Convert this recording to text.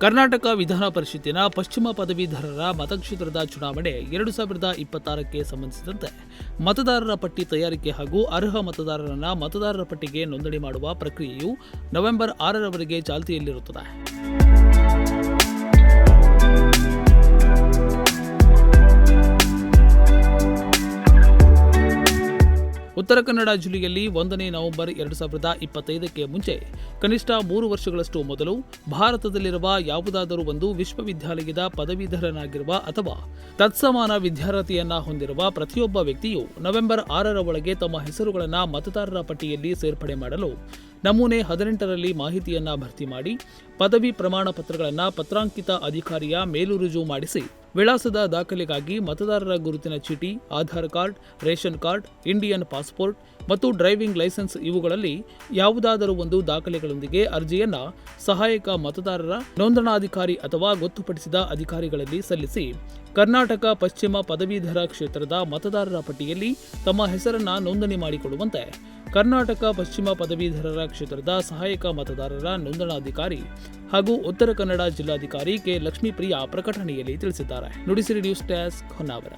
ಕರ್ನಾಟಕ ವಿಧಾನ ಪರಿಷತ್ತಿನ ಪಶ್ಚಿಮ ಪದವೀಧರರ ಮತಕ್ಷೇತ್ರದ ಚುನಾವಣೆ ಎರಡು ಸಾವಿರದ ಇಪ್ಪತ್ತಾರಕ್ಕೆ ಸಂಬಂಧಿಸಿದಂತೆ ಮತದಾರರ ಪಟ್ಟಿ ತಯಾರಿಕೆ ಹಾಗೂ ಅರ್ಹ ಮತದಾರರನ್ನ ಮತದಾರರ ಪಟ್ಟಿಗೆ ನೋಂದಣಿ ಮಾಡುವ ಪ್ರಕ್ರಿಯೆಯು ನವೆಂಬರ್ ಆರರವರೆಗೆ ಚಾಲ್ತಿಯಲ್ಲಿರುತ್ತದೆ. ಉತ್ತರ ಕನ್ನಡ ಜಿಲ್ಲೆಯಲ್ಲಿ ಒಂದನೇ ನವೆಂಬರ್ ಎರಡು ಸಾವಿರದ ಇಪ್ಪತ್ತೈದಕ್ಕೆ ಮುಂಚೆ ಕನಿಷ್ಠ ಮೂರು ವರ್ಷಗಳಷ್ಟು ಮೊದಲು ಭಾರತದಲ್ಲಿರುವ ಯಾವುದಾದರೂ ಒಂದು ವಿಶ್ವವಿದ್ಯಾಲಯದ ಪದವೀಧರನಾಗಿರುವ ಅಥವಾ ತತ್ಸಮಾನ ವಿದ್ಯಾರ್ಥಿಯನ್ನು ಹೊಂದಿರುವ ಪ್ರತಿಯೊಬ್ಬ ವ್ಯಕ್ತಿಯು ನವೆಂಬರ್ ಆರರ ಒಳಗೆ ತಮ್ಮ ಹೆಸರುಗಳನ್ನು ಮತದಾರರ ಪಟ್ಟಿಯಲ್ಲಿ ಸೇರ್ಪಡೆ ಮಾಡಲು ನಮೂನೆ ಹದಿನೆಂಟರಲ್ಲಿ ಮಾಹಿತಿಯನ್ನ ಭರ್ತಿ ಮಾಡಿ ಪದವಿ ಪ್ರಮಾಣ ಪತ್ರಗಳನ್ನು ಪತ್ರಾಂಕಿತ ಅಧಿಕಾರಿಯ ಮೇಲುರುಜು ಮಾಡಿಸಿ ವಿಳಾಸದ ದಾಖಲೆಗಾಗಿ ಮತದಾರರ ಗುರುತಿನ ಚೀಟಿ, Aadhaar card, ration card, Indian passport ಮತ್ತು ಡ್ರೈವಿಂಗ್ ಲೈಸೆನ್ಸ್ ಇವುಗಳಲ್ಲಿ ಯಾವುದಾದರೂ ಒಂದು ದಾಖಲೆಗಳೊಂದಿಗೆ ಅರ್ಜಿಯನ್ನು ಸಹಾಯಕ ಮತದಾರರ ನೋಂದಣಾಧಿಕಾರಿ ಅಥವಾ ಗೊತ್ತುಪಡಿಸಿದ ಅಧಿಕಾರಿಗಳಲ್ಲಿ ಸಲ್ಲಿಸಿ ಕರ್ನಾಟಕ ಪಶ್ಚಿಮ ಪದವೀಧರ ಕ್ಷೇತ್ರದ ಮತದಾರರ ಪಟ್ಟಿಯಲ್ಲಿ ತಮ್ಮ ಹೆಸರನ್ನು ನೋಂದಣಿ ಮಾಡಿಕೊಳ್ಳುವಂತೆ ಕರ್ನಾಟಕ ಪಶ್ಚಿಮ ಪದವೀಧರರ ಕ್ಷೇತ್ರದ ಸಹಾಯಕ ಮತದಾರರ ನೋಂದಣಾಧಿಕಾರಿ ಹಾಗೂ ಉತ್ತರ ಕನ್ನಡ ಜಿಲ್ಲಾಧಿಕಾರಿ ಕೆ ಲಕ್ಷ್ಮೀಪ್ರಿಯಾ ಪ್ರಕಟಣೆಯಲ್ಲಿ ತಿಳಿಸಿದ್ದಾರೆ. Nudisiri news desk Honnavar.